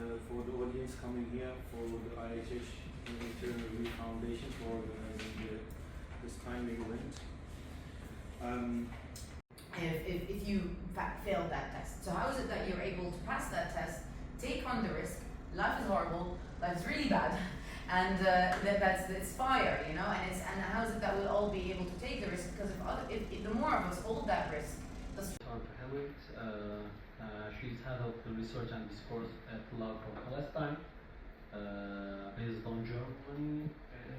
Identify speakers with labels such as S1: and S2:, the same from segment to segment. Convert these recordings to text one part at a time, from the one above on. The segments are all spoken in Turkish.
S1: uh, for the audience coming here for the IHH Humanitarian Foundation for uh, the, this timely event. Um,
S2: if, if, if you failed that test. So how is it that you're able to pass that test, take on the risk? Life is horrible. Life is really bad, and uh, that, that's fire, you know. And it's and how is it that we'll all be able to take the risk? Because if, other, if, if the more of us hold that risk, the
S3: Sandra Hammond. Uh, uh, she's head of the research and discourse at Love for Palestine, uh, based on Germany.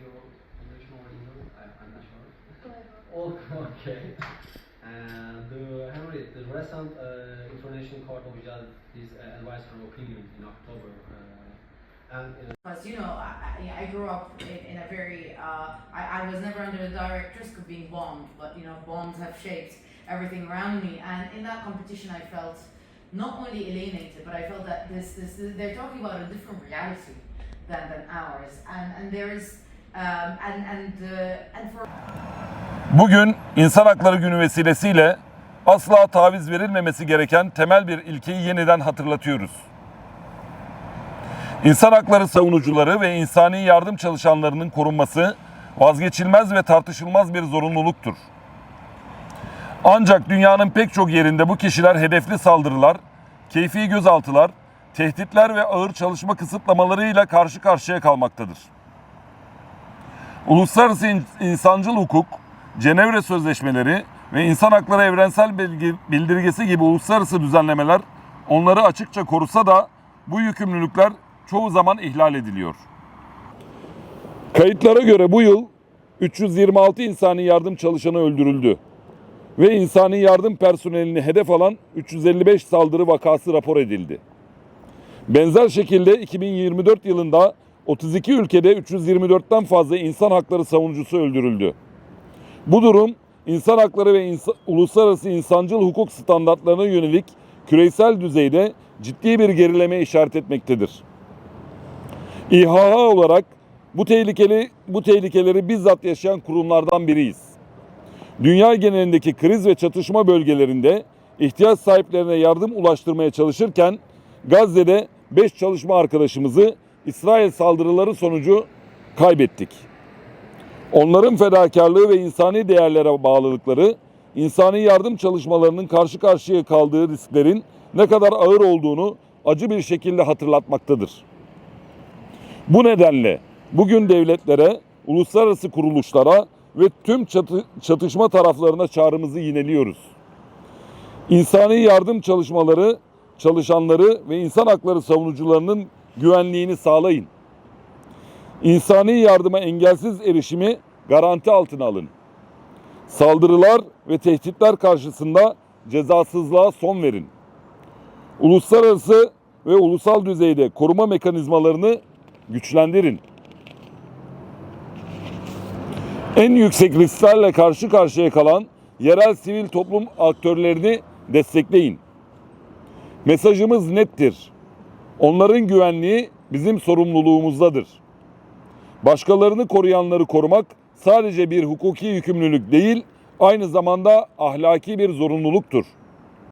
S3: Your foundation or England? I, I'm not sure. Oh, okay. And the Henry, the recent uh, International Court of Justice uh, advised her opinion in October. Uh, and uh,
S2: Because you know, I, I, I grew up in, in a very, uh, I, I was never under the direct risk of being bombed, but you know, bombs have shaped everything around me. And in that competition, I felt not only alienated, but I felt that this, this, they're talking about a different reality than, than ours. And, and there is, um, and, and, uh, and for
S4: Bugün İnsan Hakları Günü vesilesiyle asla taviz verilmemesi gereken temel bir ilkeyi yeniden hatırlatıyoruz. İnsan hakları savunucuları ve insani yardım çalışanlarının korunması vazgeçilmez ve tartışılmaz bir zorunluluktur. Ancak dünyanın pek çok yerinde bu kişiler hedefli saldırılar, keyfi gözaltılar, tehditler ve ağır çalışma kısıtlamalarıyla karşı karşıya kalmaktadır. Uluslararası in- insancıl hukuk, Cenevre Sözleşmeleri ve İnsan Hakları Evrensel Bildirgesi gibi uluslararası düzenlemeler onları açıkça korusa da bu yükümlülükler çoğu zaman ihlal ediliyor. Kayıtlara göre bu yıl 326 insani yardım çalışanı öldürüldü ve insani yardım personelini hedef alan 355 saldırı vakası rapor edildi. Benzer şekilde 2024 yılında 32 ülkede 324'ten fazla insan hakları savunucusu öldürüldü. Bu durum insan hakları ve insa- uluslararası insancıl hukuk standartlarına yönelik küresel düzeyde ciddi bir gerileme işaret etmektedir. İHH olarak bu tehlikeli bu tehlikeleri bizzat yaşayan kurumlardan biriyiz. Dünya genelindeki kriz ve çatışma bölgelerinde ihtiyaç sahiplerine yardım ulaştırmaya çalışırken Gazze'de 5 çalışma arkadaşımızı İsrail saldırıları sonucu kaybettik. Onların fedakarlığı ve insani değerlere bağlılıkları, insani yardım çalışmalarının karşı karşıya kaldığı risklerin ne kadar ağır olduğunu acı bir şekilde hatırlatmaktadır. Bu nedenle bugün devletlere, uluslararası kuruluşlara ve tüm çatı- çatışma taraflarına çağrımızı yineliyoruz. İnsani yardım çalışmaları, çalışanları ve insan hakları savunucularının güvenliğini sağlayın. İnsani yardıma engelsiz erişimi garanti altına alın. Saldırılar ve tehditler karşısında cezasızlığa son verin. Uluslararası ve ulusal düzeyde koruma mekanizmalarını güçlendirin. En yüksek risklerle karşı karşıya kalan yerel sivil toplum aktörlerini destekleyin. Mesajımız nettir. Onların güvenliği bizim sorumluluğumuzdadır. Başkalarını koruyanları korumak sadece bir hukuki yükümlülük değil, aynı zamanda ahlaki bir zorunluluktur.